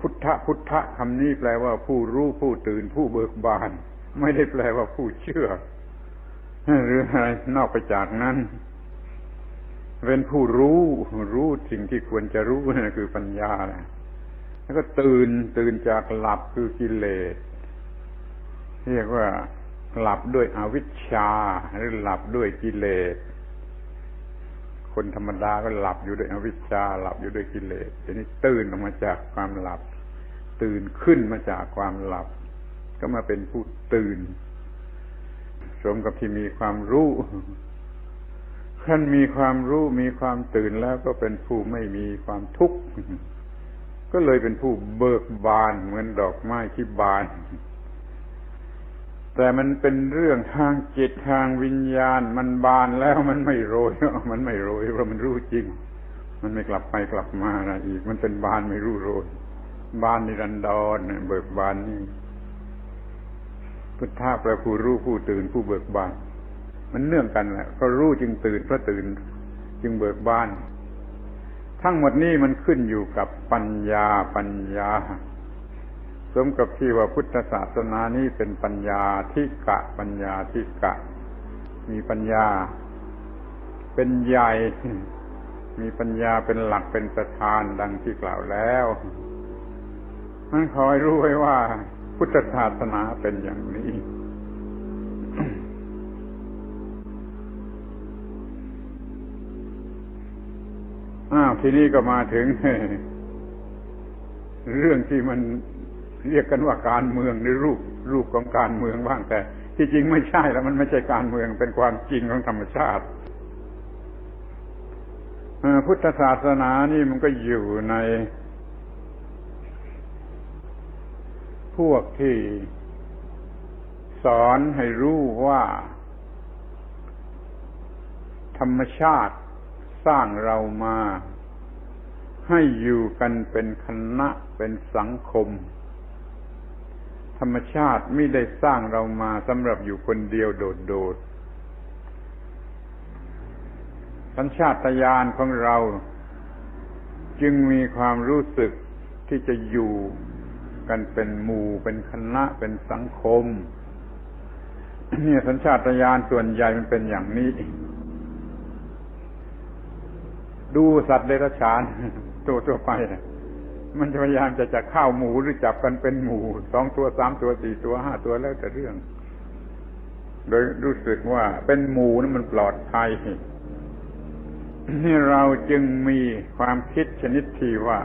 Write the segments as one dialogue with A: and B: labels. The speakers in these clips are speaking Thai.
A: พุทธพุทธคำนี้แปลว่าผู้รู้ผู้ตื่นผู้เบิกบาน ไม่ได้แปลว่าผู้เชื่อ หรืออะไรนอกไปจากนั้น เป็นผู้รู้รู้สิ่งที่ควรจะรู้นั่นคือปัญญาแหละแล้วก็ตื่นตื่นจากหลับคือกิเลสเรียกว่าหลับด้วยอวิชชาหรือหลับด้วยกิเลส คนธรรมดาก็หลับอยู่ด้วยอวิชชาหลับอยู่ด้วยกิเลสทีนี้ตื่นออกมาจากความหลับ ตื่นขึ้นมาจากความหลับ ก็มาเป็นผู้ตื่น สมกับที่มีความรู้ท่านมีความรู้มีความตื่นแล้วก็เป็นผู้ไม่มีความทุกข์ก็เลยเป็นผู้เบิกบานเหมือนดอกไม้ที่บาน แต่มันเป็นเรื่องทางจิตทางวิญญาณ มันบานแล้วมันไม่โรยมันไม่โรยเพราะมันรู้จริง มันไม่กลับไปกลับมาอะไรอีก มันเป็นบานไม่รู้โรยบานนิรันดรเบิกบานนี่พุทธะแปลผู้รู้ผู้ตื่นผู้เบิกบาน มันเนื่องกันแหละก็รู้จึงตื่นเพราะตื่น จึงเบิกบาน ทั้งหมดนี้มันขึ้นอยู่กับปัญญาปัญญา สมกับที่ว่าพุทธศาสนานี้เป็นปัญญาทิกะ ปัญญาทิกะ มีปัญญา เป็นใหญ่ มีปัญญาเป็นหลักเป็นประธานดังที่กล่าวแล้วมันคอยรู้ไว้ว่า พุทธศาสนาเป็นอย่างนี้อ้าวทีนี้ก็มาถึง เรื่องที่มัน เรียกกันว่าการเมืองในรูปรูปของการเมืองบ้างแต่ ที่จริงไม่ใช่แล้วมันไม่ใช่การเมืองเป็นความจริงของธรรมชาติพุทธศาสนานี่มันก็อยู่ใน พวกที่สอนให้รู้ว่า ธรรมชาติสร้างเรามา ให้อยู่กันเป็นคณะเป็นสังคม ธรรมชาติไม่ได้สร้างเรามาสำหรับอยู่คนเดียวโดดๆสัญชาตญาณของเรา จึงมีความรู้สึกที่จะอยู่กันเป็นหมู่เป็นคณะเป็นสังคมนี่สัญชาตญาณส่วนใหญ่มันเป็นอย่างนี้ ดูสัตว์เดรัจฉานตัวตัวไป มันจะพยายามจะจะข้าวหมูหรือจับกันเป็นหมูสองตัวสามตัวสี่ตัวห้าตัวแล้วแต่เรื่อง โดยรู้สึกว่าเป็นหมูนั้นมันปลอดภัยนี่เราจึงมีความคิดชนิดที่ว่า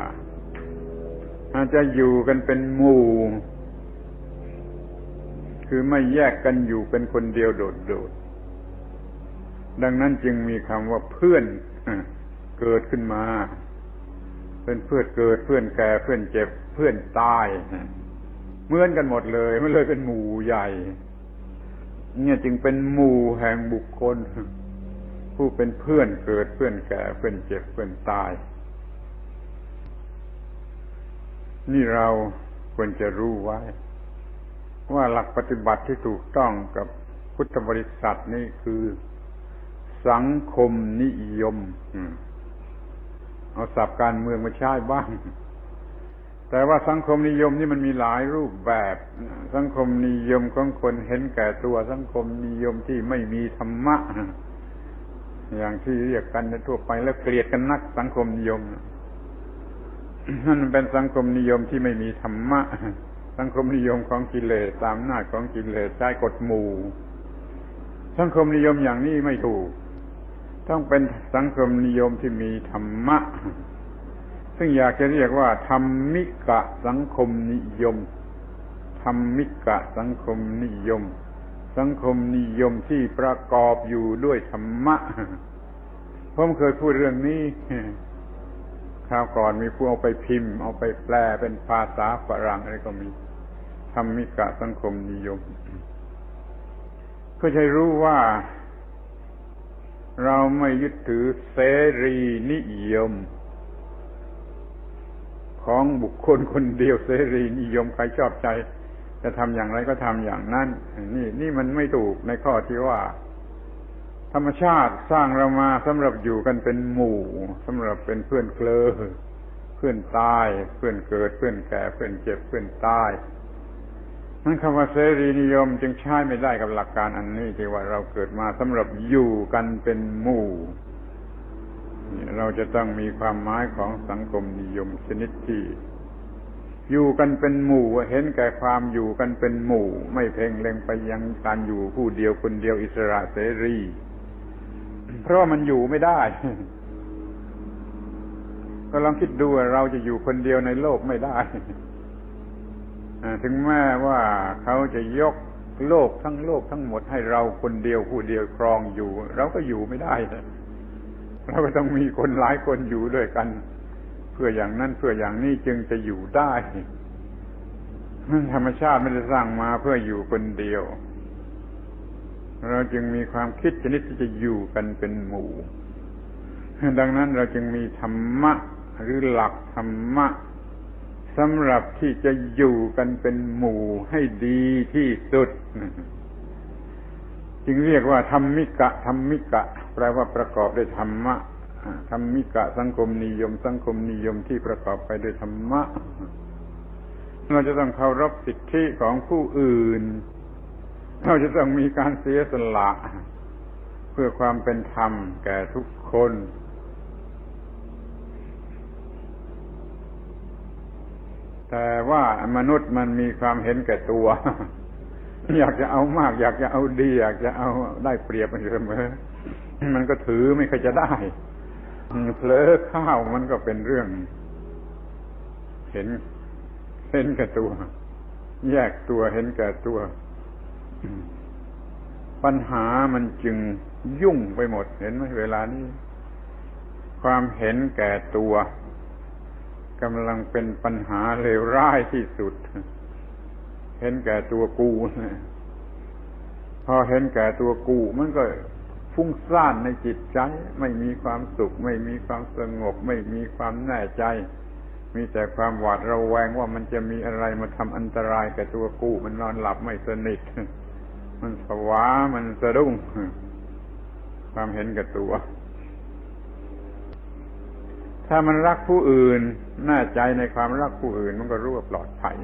A: อาจจะอยู่กันเป็นหมู่ คือไม่แยกกันอยู่เป็นคนเดียวโดดๆดังนั้นจึงมีคำว่าเพื่อนเกิดขึ้นมา เป็นเพื่อนเกิดเพื่อนแก่เพื่อนเจ็บเพื่อนตายเหมือนกันหมดเลยไม่เลยเป็นหมู่ใหญ่ เนี่ยจึงเป็นหมู่แห่งบุคคล ผู้เป็นเพื่อนเกิดเพื่อนแก่เพื่อนเจ็บเพื่อนตาย นี่เราควรจะรู้ไว้ ว่าหลักปฏิบัติที่ถูกต้องกับพุทธบริษัทนี่คือ สังคมนิยม เอาศัพท์การเมืองมาใช้บ้าง แต่ว่าสังคมนิยมนี่มันมีหลายรูปแบบ สังคมนิยมของคนเห็นแก่ตัว สังคมนิยมที่ไม่มีธรรมะ อย่างที่เรียกกันในทั่วไปแล้วเกลียดกันนักสังคมนิยมนั่นเป็นสังคมนิยมที่ไม่มีธรรมะ สังคมนิยมของกิเลสตามหน้าของกิเลสใช้กฎหมู่ สังคมนิยมอย่างนี้ไม่ถูก ต้องเป็นสังคมนิยมที่มีธรรมะ ซึ่งอยากจะเรียกว่า ธรรมิกะสังคมนิยม ธรรมิกะสังคมนิยม สังคมนิยมที่ประกอบอยู่ด้วยธรรมะ ผมเคยพูดเรื่องนี้คราวก่อนมีผู้เอาไปพิมพ์ เอาไปแปลเป็นภาษาฝรั่งอะไรก็มีธรรมิกะสังคมนิยม ก็จะรู้ว่า เราไม่ยึดถือเสรีนิยม ของบุคคลคนเดียวเสรีนิยมใครชอบใจ จะทำอย่างไรก็ทำอย่างนั้น นี่นี่มันไม่ถูกในข้อที่ว่า ธรรมชาติสร้างเรามาสำหรับอยู่กันเป็นหมู่สำหรับเป็นเพื่อนเคลอพื่อนตาย เพื่อนเกิดเพื่อนแก่เพื่อนเจ็บเพื่อนตาย นั่นคำว่าเสรีนิยมจึงใช้ไม่ได้กับหลักการอันนี้ที่ว่าเราเกิดมาสำหรับอยู่กันเป็นหมู่ เราจะต้องมีความหมายของสังคมนิยมชนิดที่อยู่กันเป็นหมู่เห็นแก่ความอยู่กันเป็นหมู่ ไม่เพ่งเล็งไปยังการอยู่ผู้เดียวคนเดียวอิสระเสรี เพราะว่ามันอยู่ไม่ได้ ก็ลองคิดดูเราจะอยู่คนเดียวในโลกไม่ได้ ถึงแม้ว่าเขาจะยกโลกทั้งโลกทั้งหมดให้เราคนเดียวผู้เดียวครองอยู่ เราก็อยู่ไม่ได้เราก็ต้องมีคนหลายคนอยู่ด้วยกัน เพื่ออย่างนั้นเพื่ออย่างนี้จึงจะอยู่ได้ธรรมชาติไม่ได้สร้างมาเพื่ออยู่คนเดียว เราจึงมีความคิดชนิดที่จะอยู่กันเป็นหมู่ ดังนั้นเราจึงมีธรรมะหรือหลักธรรมะ สำหรับที่จะอยู่กันเป็นหมู่ให้ดีที่สุด จึงเรียกว่าธรรมิกะธรรมิกะ แปลว่าประกอบด้วยธรรมะธรรมิกะสังคมนิยม สังคมนิยมที่ประกอบไปด้วยธรรมะเราจะต้องเคารพสิทธิของผู้อื่น เราจะต้องมีการเสียสละ เพื่อความเป็นธรรมแก่ทุกคน แต่ว่ามนุษย์มันมีความเห็นแก่ตัว อยากจะเอามาก อยากจะเอาดี อยากจะเอาได้เปรียบมันเสมอ มันก็ถือไม่เคยจะได้เผลอข้าวมันก็เป็นเรื่อง เห็นเห็นแก่ตัว แยกตัวเห็นแก่ตัว ปัญหามันจึงยุ่งไปหมด เห็นไหมเวลานี้ ความเห็นแก่ตัว กำลังเป็นปัญหาเลวร้ายที่สุด เห็นแก่ตัวกู พอเห็นแก่ตัวกู มันก็ฟุ้งซ่านในจิตใจ ไม่มีความสุข ไม่มีความสงบ ไม่มีความแน่ใจ มีแต่ความหวาดระแวงว่ามันจะมีอะไรมาทำอันตรายแก่ตัวกู มันนอนหลับไม่สนิท มันผวามันสะดุ้งความเห็นแก่ตัว ถ้ามันรักผู้อื่นแน่ใจในความรักผู้อื่น มันก็รู้ว่าปลอดภัย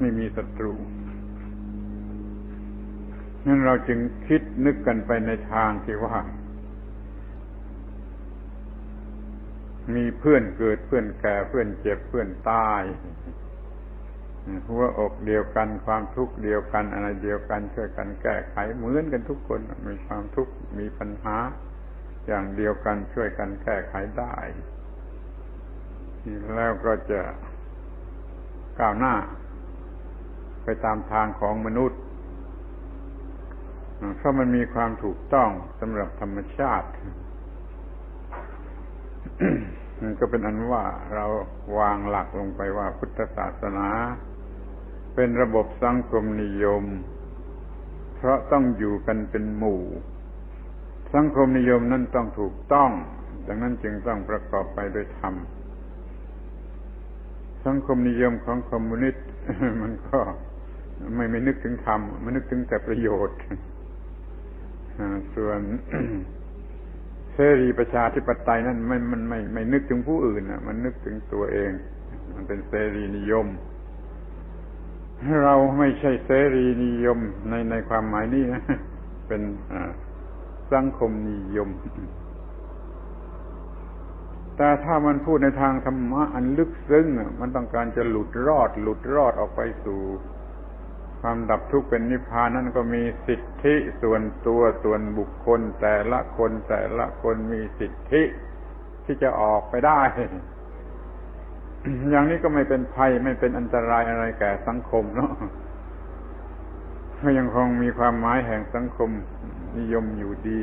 A: ไม่มีศัตรูนั่นเราจึงคิดนึกกันไปในทางที่ว่า มีเพื่อนเกิดเพื่อนแก่เพื่อนเจ็บเพื่อนตายหัวอกเดียวกันความทุกข์เดียวกันอะไรเดียวกันช่วยกันแก้ไขเหมือนกันทุกคนมีความทุกข์มีปัญหา อย่างเดียวกันช่วยกันแก้ไขได้แล้วก็จะก้าวหน้า ไปตามทางของมนุษย์เพราะมันมีความถูกต้องสำหรับธรรมชาติมันก็เป็นอันว่าเราวางหลักลงไปว่าพุทธศาสนา เป็นระบบสังคมนิยม เพราะต้องอยู่กันเป็นหมู่ สังคมนิยมนั้นต้องถูกต้อง ดังนั้นจึงต้องประกอบไปด้วยธรรม สังคมนิยมของคอมมิวนิสต์มันก็ไม่ไม่นึกถึงธรรม มันนึกถึงแต่ประโยชน์ส่วนเสรีประชาธิปไตยนั้นไม่มันไม่ไม่นึกถึงผู้อื่นอะ มันนึกถึงตัวเอง มันเป็นเสรีนิยม เราไม่ใช่เสรีนิยมในในความหมายนี้นะ เป็น สังคมนิยม แต่ถ้ามันพูดในทางธรรมะอันลึกซึ้งมันต้องการจะหลุดรอด หลุดรอดออกไปสู่ความดับทุกข์เป็นนิพพานนั่นก็มีสิทธิส่วนตัวส่วนบุคคล แต่ละคนแต่ละคนมีสิทธิที่จะออกไปได้ อย่างนี้ก็ไม่เป็นภัยไม่เป็นอันตรายอะไรแก่สังคมเนาะก็ยังคงมีความหมายแห่งสังคม นิยมอยู่ดี